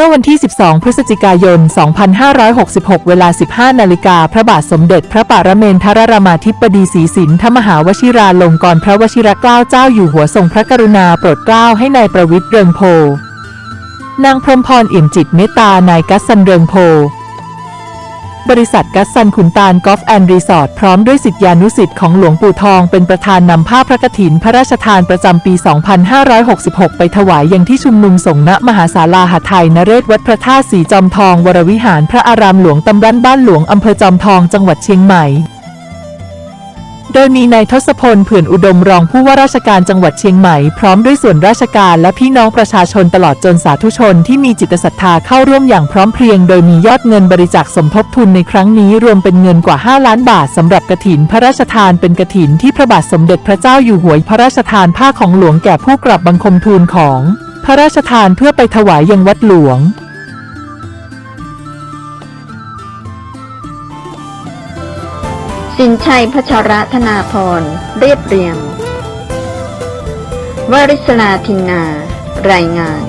มื่อวันที่ 12 พฤศจิกายน 2566 เวลา 15 นาฬิกา พระบาทสมเด็จพระปรเมนทรรามาธิบดีศรีสินธมหาวชิราลงกรณ์พระวชิรเกล้าเจ้าอยู่หัวทรงพระกรุณาโปรดเกล้าให้นายประวิตรเริงโพนางพรหมพรอิ่มจิตเมตตานายกัสันเริงโพ บริษัทกัสซันขุนตาลกอล์ฟแอนด์รีสอร์ทพร้อมด้วยสิทธิานุสิทธิ์ของหลวงปู่ทองเป็นประธานนำผ้าพระกฐินพระราชทานประจำปี 2566 ไปถวายยังที่ชุมนุมสงฆ์ณมหาศาลาหทัยนเรศวัดพระธาตุสีจอมทอง วรวิหารพระอารามหลวงตำรันบ้านหลวงอำเภอจอมทองจังหวัดเชียงใหม่ โดยมีนายทศพลเผื่อนอุดมรองผู้ว่าราชการจังหวัดเชียงใหม่พร้อมด้วยส่วนราชการและพี่น้องประชาชนตลอดจนสาธุชนที่มีจิตศรัทธาเข้าร่วมอย่างพร้อมเพรียง โดยมียอดเงินบริจาคสมทบทุนในครั้งนี้รวมเป็นเงินกว่า 5 ล้านบาทสำหรับกระถินพระราชทานเป็นกระถินที่พระบาทสมเด็จพระเจ้าอยู่หัวพระราชทานผ้าของหลวงแก่ผู้กราบบังคมทูลของ พระราชทานเพื่อไปถวายยังวัดหลวง สินชัยพัชรธนาพร เรียบเรียง วริศลาทินนา รายงาน